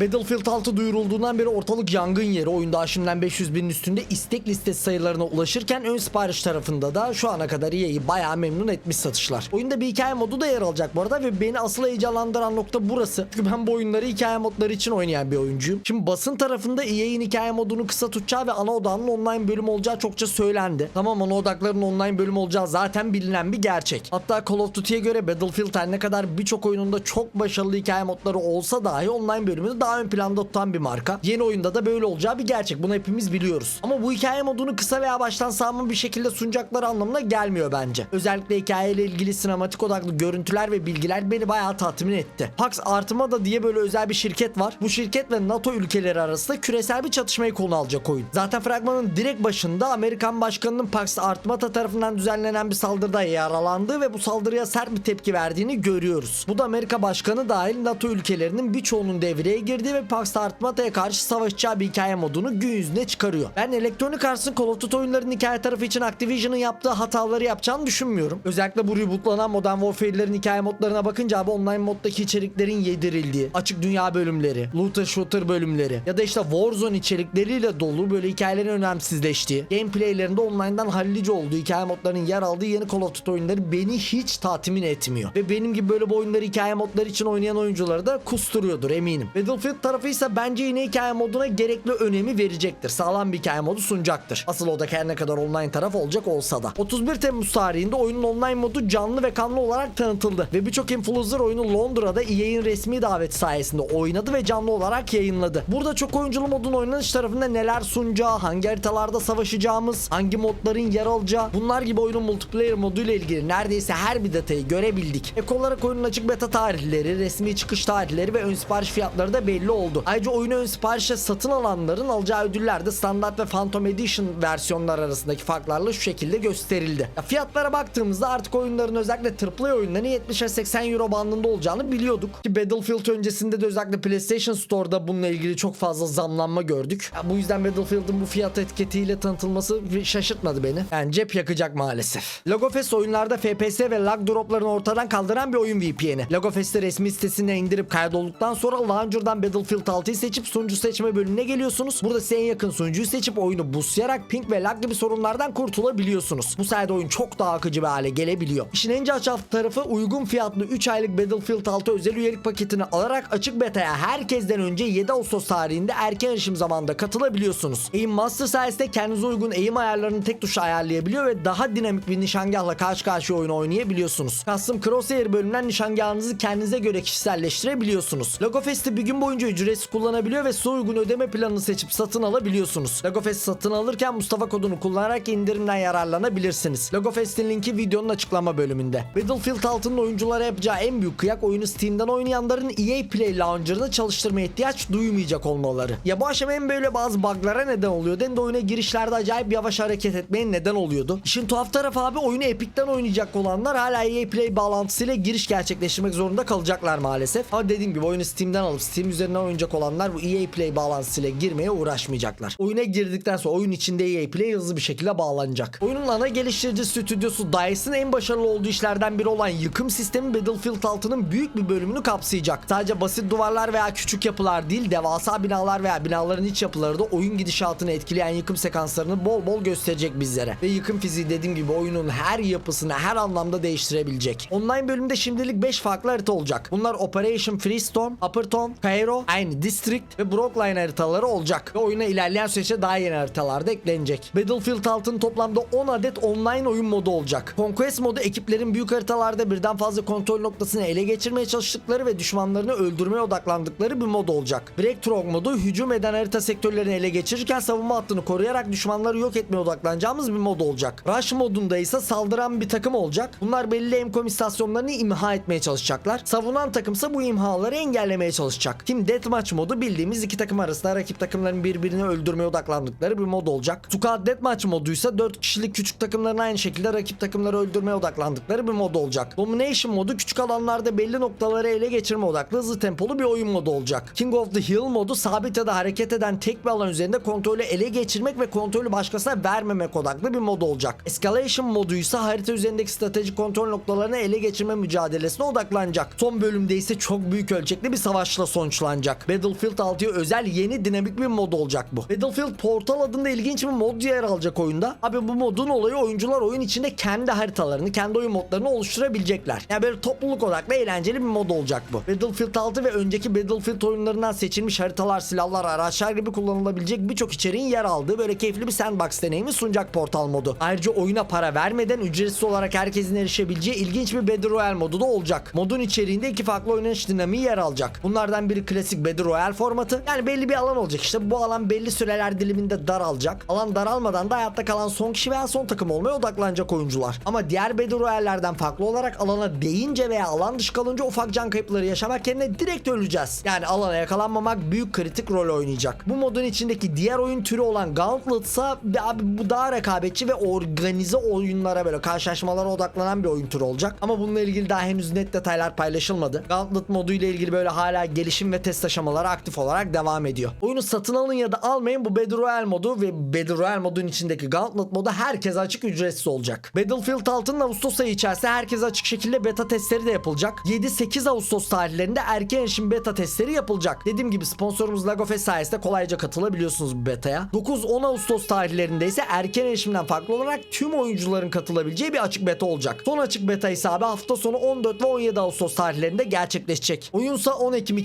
Battlefield 6 duyurulduğundan beri ortalık yangın yeri. Oyunda aşımdan 500 binin üstünde istek listesi sayılarına ulaşırken ön sipariş tarafında da şu ana kadar EA'yi bayağı memnun etmiş satışlar. Oyunda bir hikaye modu da yer alacak bu arada ve beni asıl heyecanlandıran nokta burası. Çünkü ben bu oyunları hikaye modları için oynayan bir oyuncuyum. Şimdi basın tarafında EA'in hikaye modunu kısa tutacağı ve ana odağının online bölüm olacağı çokça söylendi. Tamam ana odakların online bölüm olacağı zaten bilinen bir gerçek. Hatta Call of Duty'ye göre Battlefield her ne kadar birçok oyununda çok başarılı hikaye modları olsa dahi online bölümünü daha ön planda tutan bir marka. Yeni oyunda da böyle olacağı bir gerçek. Bunu hepimiz biliyoruz. Ama bu hikaye modunu kısa veya baştan sağma bir şekilde sunacakları anlamına gelmiyor bence. Özellikle hikayeyle ilgili sinematik odaklı görüntüler ve bilgiler beni bayağı tatmin etti. Pax Armada diye böyle özel bir şirket var. Bu şirket ve NATO ülkeleri arasında küresel bir çatışmayı konu alacak oyun. Zaten fragmanın direkt başında Amerikan başkanının Pax Armada tarafından düzenlenen bir saldırıda yaralandığı ve bu saldırıya sert bir tepki verdiğini görüyoruz. Bu da Amerika başkanı dahil NATO ülkelerinin birçoğunun devreye girdiği ve Pax Armada'ya karşı savaşacağı bir hikaye modunu gün yüzüne çıkarıyor. Ben Electronic Arts'ın Call of Duty oyunlarının hikaye tarafı için Activision'ın yaptığı hataları yapacağını düşünmüyorum. Özellikle bu rebootlanan Modern Warfare'lerin hikaye modlarına bakınca abi online moddaki içeriklerin yedirildiği, açık dünya bölümleri, looter shooter bölümleri ya da işte Warzone içerikleriyle dolu böyle hikayelerin önemsizleştiği, gameplaylerinde online'dan hallice olduğu hikaye modlarının yer aldığı yeni Call of Duty oyunları beni hiç tatmin etmiyor. Ve benim gibi böyle bu oyunları hikaye modları için oynayan oyuncuları da kusturuyordur eminim. Battlefield tarafı ise bence yine hikaye moduna gerekli önemi verecektir. Sağlam bir hikaye modu sunacaktır. Asıl o da her ne kadar online taraf olacak olsa da. 31 Temmuz tarihinde oyunun online modu canlı ve kanlı olarak tanıtıldı. Ve birçok influencer oyunu Londra'da EA'in resmi daveti sayesinde oynadı ve canlı olarak yayınladı. Burada çok oyunculu modun oynanış tarafında neler sunacağı, hangi haritalarda savaşacağımız, hangi modların yer alacağı, bunlar gibi oyunun multiplayer moduyla ilgili neredeyse her bir detayı görebildik. Ek olarak oyunun açık beta tarihleri, resmi çıkış tarihleri ve ön sipariş fiyatları da belli oldu. Ayrıca oyunu ön siparişe satın alanların alacağı ödüller de standart ve Phantom Edition versiyonlar arasındaki farklarla şu şekilde gösterildi. Ya fiyatlara baktığımızda artık oyunların özellikle AAA oyunların 70 ve 80 euro bandında olacağını biliyorduk. Ki Battlefield öncesinde de özellikle PlayStation Store'da bununla ilgili çok fazla zamlanma gördük. Ya bu yüzden Battlefield'ın bu fiyat etiketiyle tanıtılması şaşırtmadı beni. Yani cep yakacak maalesef. Logofest oyunlarda FPS ve lag droplarını ortadan kaldıran bir oyun VPN'i. Logofest'i resmi sitesine indirip kaydolduktan sonra Launcher'dan Battlefield 6'yı seçip sunucu seçme bölümüne geliyorsunuz. Burada size en yakın sunucuyu seçip oyunu buslayarak ping ve lag gibi sorunlardan kurtulabiliyorsunuz. Bu sayede oyun çok daha akıcı bir hale gelebiliyor. İşin en caçaf tarafı uygun fiyatlı 3 aylık Battlefield 6 özel üyelik paketini alarak açık beta'ya herkesten önce 7 Ağustos tarihinde erken erişim zamanında katılabiliyorsunuz. Aim Master sayesinde kendinize uygun aim ayarlarını tek tuşla ayarlayabiliyor ve daha dinamik bir nişangahla karşı karşıya oyunu oynayabiliyorsunuz. Custom Crosshair bölümünden nişangahınızı kendinize göre kişiselleştirebiliyorsunuz. Logofest'i bir gün boyunca ücretsiz kullanabiliyor ve size uygun ödeme planını seçip satın alabiliyorsunuz. Logofest satın alırken Mustafa kodunu kullanarak indirimden yararlanabilirsiniz. Logofest'in linki videonun açıklama bölümünde. Battlefield 6'nın oyunculara yapacağı en büyük kıyak oyunu Steam'den oynayanların EA Play Launcher'ını çalıştırmaya ihtiyaç duymayacak olmaları. Ya bu aşama hem böyle bazı bug'lara neden oluyordu hem de oyuna girişlerde acayip yavaş hareket etmeye neden oluyordu. İşin tuhaf tarafı abi oyunu Epic'ten oynayacak olanlar hala EA Play bağlantısıyla giriş gerçekleştirmek zorunda kalacaklar maalesef. Ama dediğim gibi oyunu Steam'den alıp Steam üzerinden oynayacak olanlar bu EA Play bağlantısıyla girmeye uğraşmayacaklar. Oyuna girdikten sonra oyun içinde EA Play hızlı bir şekilde bağlanacak. Oyunun ana geliştirici stüdyosu DICE'ın en başarılı olduğu işlerden biri olan yıkım sistemi Battlefield 6'nın büyük bir bölümünü kapsayacak. Sadece basit duvarlar veya küçük yapılar değil, devasa binalar veya binaların iç yapıları da oyun gidişatını etkileyen yıkım sekanslarını bol bol gösterecek bizlere. Ve yıkım fiziği dediğim gibi oyunun her yapısını her anlamda değiştirebilecek. Online bölümde şimdilik 5 farklı harita olacak. Bunlar Operation Freestorm, Upperton, Cairo, aynı District ve Brookline haritaları olacak. Ve oyuna ilerleyen süreçte daha yeni haritalar da eklenecek. Battlefield 6'nın toplamda 10 adet online oyun modu olacak. Conquest modu ekiplerin büyük haritalarda birden fazla kontrol noktasını ele geçirmeye çalıştıkları ve düşmanlarını öldürmeye odaklandıkları bir mod olacak. Breakthrough modu hücum eden harita sektörlerini ele geçirirken savunma hattını koruyarak düşmanları yok etmeye odaklanacağımız bir mod olacak. Rush modunda ise saldıran bir takım olacak. Bunlar belli emkom istasyonlarını imha etmeye çalışacaklar. Savunan takımsa bu imhaları engellemeye çalışacak. Team Deathmatch modu bildiğimiz iki takım arasında rakip takımların birbirini öldürmeye odaklandıkları bir mod olacak. Squad Deathmatch moduysa 4 kişilik küçük takımların aynı şekilde rakip takımları öldürmeye odaklandıkları bir mod olacak. Domination modu küçük alanlarda belli noktaları ele geçirme odaklı hızlı tempolu bir oyun modu olacak. King of the Hill modu sabit ya da hareket eden tek bir alan üzerinde kontrolü ele geçirmek ve kontrolü başkasına vermemek odaklı bir mod olacak. Escalation modu ise harita üzerindeki stratejik kontrol noktalarını ele geçirme mücadelesine odaklanacak. Son bölümde ise çok büyük ölçekli bir savaşla sonuçlanacak karşılanacak. Battlefield 6'ya özel yeni dinamik bir mod olacak bu. Battlefield Portal adında ilginç bir mod yer alacak oyunda. Abi bu modun olayı oyuncular oyun içinde kendi haritalarını, kendi oyun modlarını oluşturabilecekler. Yani böyle topluluk odaklı eğlenceli bir mod olacak bu. Battlefield 6 ve önceki Battlefield oyunlarından seçilmiş haritalar, silahlar, araçlar gibi kullanılabilecek birçok içeriğin yer aldığı böyle keyifli bir sandbox deneyimi sunacak Portal modu. Ayrıca oyuna para vermeden ücretsiz olarak herkesin erişebileceği ilginç bir Battle Royale modu da olacak. Modun içeriğinde iki farklı oynanış dinamiği yer alacak. Bunlardan biri klasik Battle Royale formatı. Yani belli bir alan olacak işte. Bu alan belli süreler diliminde daralacak. Alan daralmadan da hayatta kalan son kişi veya son takım olmaya odaklanacak oyuncular. Ama diğer Battle Royale'lerden farklı olarak alana değince veya alan dışı kalınca ufak can kayıpları yaşamak yerine direkt öleceğiz. Yani alana yakalanmamak büyük kritik rol oynayacak. Bu modun içindeki diğer oyun türü olan Gauntlet ise abi bu daha rekabetçi ve organize oyunlara böyle karşılaşmalara odaklanan bir oyun türü olacak. Ama bununla ilgili daha henüz net detaylar paylaşılmadı. Gauntlet modu ile ilgili böyle hala gelişim ve test aşamaları aktif olarak devam ediyor. Oyunu satın alın ya da almayın bu Battle Royale modu ve Battle Royale modun içindeki Gauntlet modu herkese açık ücretsiz olacak. Battlefield 6'nın Ağustos ayı içerisinde herkese açık şekilde beta testleri de yapılacak. 7-8 Ağustos tarihlerinde erken erişim beta testleri yapılacak. Dediğim gibi sponsorumuz Lagofest sayesinde kolayca katılabiliyorsunuz bu beta'ya. 9-10 Ağustos tarihlerinde ise erken erişimden farklı olarak tüm oyuncuların katılabileceği bir açık beta olacak. Son açık beta ise abi hafta sonu 14 ve 17 Ağustos tarihlerinde gerçekleşecek. Oyunsa 10 Ekim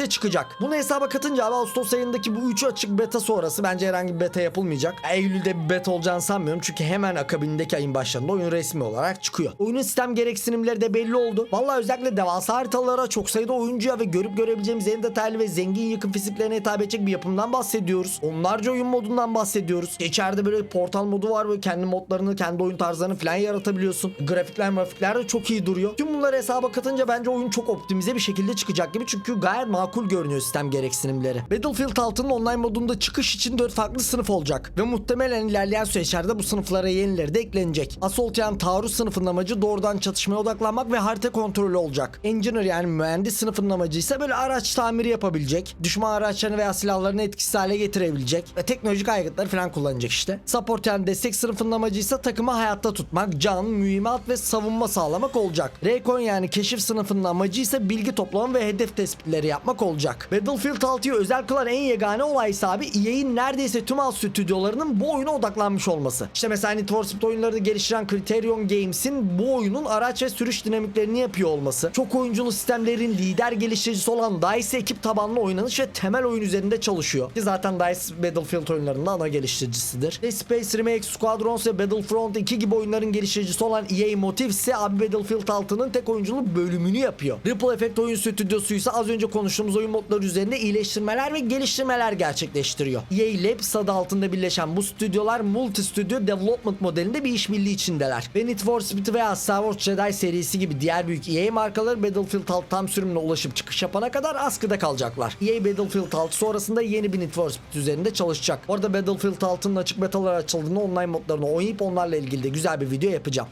2025'te çıkacak. Bunu hesaba katınca abi Ağustos ayındaki bu 3 açık beta sonrası bence herhangi bir beta yapılmayacak. Eylül'de bir beta olacağını sanmıyorum çünkü hemen akabindeki ayın başlarında oyun resmi olarak çıkıyor. Oyunun sistem gereksinimleri de belli oldu. Vallahi özellikle devasa haritalara çok sayıda oyuncuya ve görüp görebileceğimiz en detaylı ve zengin yakın fiziklerine hitap edecek bir yapımdan bahsediyoruz. Onlarca oyun modundan bahsediyoruz. İçeride böyle portal modu var böyle kendi modlarını, kendi oyun tarzlarını falan yaratabiliyorsun. Grafikler grafikler de çok iyi duruyor. Tüm bunları hesaba katınca bence oyun çok optimize bir şekilde çıkacak gibi çünkü gayet makul görünüyor sistem gereksinimleri. Battlefield 6'nın online modunda çıkış için 4 farklı sınıf olacak ve muhtemelen ilerleyen süreçlerde bu sınıflara yenileri de eklenecek. Assault yani taarruz sınıfının amacı doğrudan çatışmaya odaklanmak ve harita kontrolü olacak. Engineer yani mühendis sınıfının amacı ise böyle araç tamiri yapabilecek, düşman araçlarını veya silahlarını etkisiz hale getirebilecek ve teknolojik aygıtları falan kullanacak işte. Support yani destek sınıfının amacı ise takımı hayatta tutmak, can, mühimmat ve savunma sağlamak olacak. Recon yani keşif sınıfının amacı ise bilgi toplama ve hedef tespitleri yapmak olacak. Battlefield 6'yı özel kılan en yegane olay ise abi EA'in neredeyse tüm alt stüdyolarının bu oyuna odaklanmış olması. İşte mesela Need for Speed oyunlarını geliştiren Criterion Games'in bu oyunun araç ve sürüş dinamiklerini yapıyor olması. Çok oyunculu sistemlerin lider geliştiricisi olan DICE ekip tabanlı oynanış ve temel oyun üzerinde çalışıyor. Ki zaten DICE Battlefield oyunlarının ana geliştiricisidir. Dead Space Remake, Squadrons ve Battlefront 2 gibi oyunların geliştiricisi olan EA Motive ise abi Battlefield 6'nın tek oyunculu bölümünü yapıyor. Ripple Effect oyun stüdyosu ise az önce konuştuğumuz oyun modları üzerinde iyileştirmeler ve geliştirmeler gerçekleştiriyor. EA Labs adı altında birleşen bu stüdyolar multi stüdyo development modelinde bir işbirliği içindeler. Ve Need for Speed veya Star Wars Jedi serisi gibi diğer büyük EA markaları Battlefield 6 tam sürümüne ulaşıp çıkış yapana kadar askıda kalacaklar. EA Battlefield 6 sonrasında yeni bir Need for Speed üzerinde çalışacak. Bu arada Battlefield 6'nın açık betalar açıldığında online modlarını oynayıp onlarla ilgili de güzel bir video yapacağım.